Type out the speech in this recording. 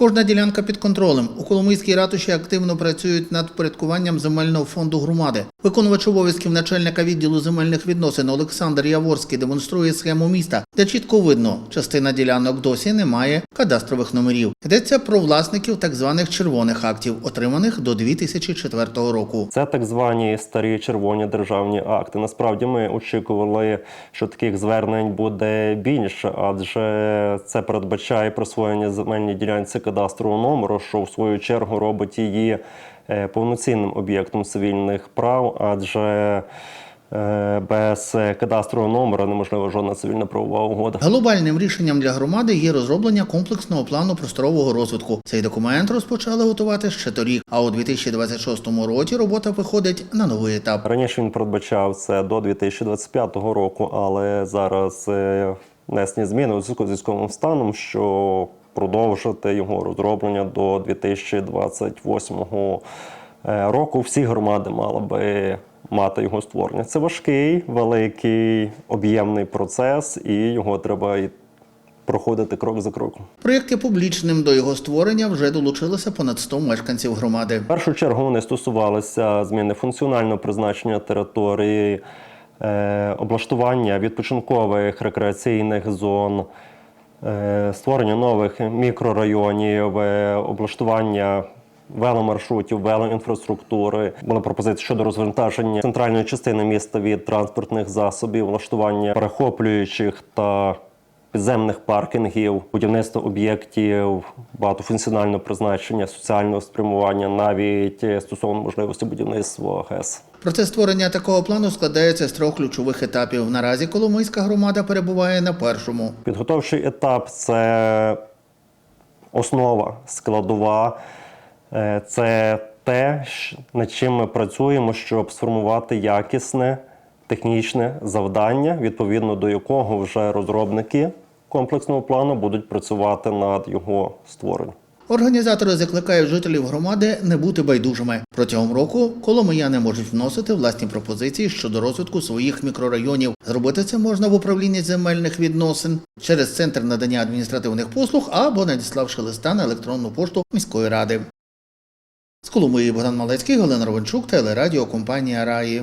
Кожна ділянка під контролем. У Коломийській ратуші активно працюють над впорядкуванням земельного фонду громади. Виконувач обов'язків начальника відділу земельних відносин Олександр Яворський демонструє схему міста, де чітко видно, частина ділянок досі не має кадастрових номерів. Йдеться про власників так званих червоних актів, отриманих до 2004 року. Це так звані старі червоні державні акти. Насправді ми очікували, що таких звернень буде більше, адже це передбачає присвоєння земельній ділянці кадастрового номеру, що в свою чергу робить її е, повноцінним об'єктом цивільних прав, адже е, без кадастрового номера неможлива жодна цивільна правова угода. Глобальним рішенням для громади є розроблення комплексного плану просторового розвитку. Цей документ розпочали готувати ще торік, а у 2026 році робота виходить на новий етап. Раніше він передбачав це до 2025 року, але зараз е, внесені зміни у зв'язку з військовим станом, що продовжити його розроблення до 2028 е, року. Всі громади мали би мати його створення. Це важкий, великий, об'ємний процес, і його треба і проходити крок за кроком. Проєкт є публічним до його створення вже долучилося понад 100 мешканців громади. В першу чергу вони стосувалися зміни функціонального призначення території, е, облаштування відпочинкових рекреаційних зон, створення нових мікрорайонів, е, облаштування веломаршрутів, велоінфраструктури. Була пропозиція щодо розвантаження центральної частини міста від транспортних засобів, влаштування перехоплюючих та підземних паркінгів, будівництво об'єктів багатофункціонального призначення, соціального спрямування, навіть е, стосовно можливості будівництва ГЕС. Процес створення такого плану складається з трьох ключових етапів. Наразі Коломийська громада перебуває на першому. Підготовчий етап це основа, складова, Е, це те, над чим ми працюємо, щоб сформувати якісне технічне завдання, відповідно до якого вже розробники комплексного плану будуть працювати над його створенням. Організатори закликають жителів громади не бути байдужими. Протягом року коломияни можуть вносити власні пропозиції щодо розвитку своїх мікрорайонів. Зробити це можна в управлінні земельних відносин через центр надання адміністративних послуг або надіславши листа на електронну пошту міської ради. З Коломиї Богдан Малецький, Галина Ровенчук, телерадіо компанія Раї.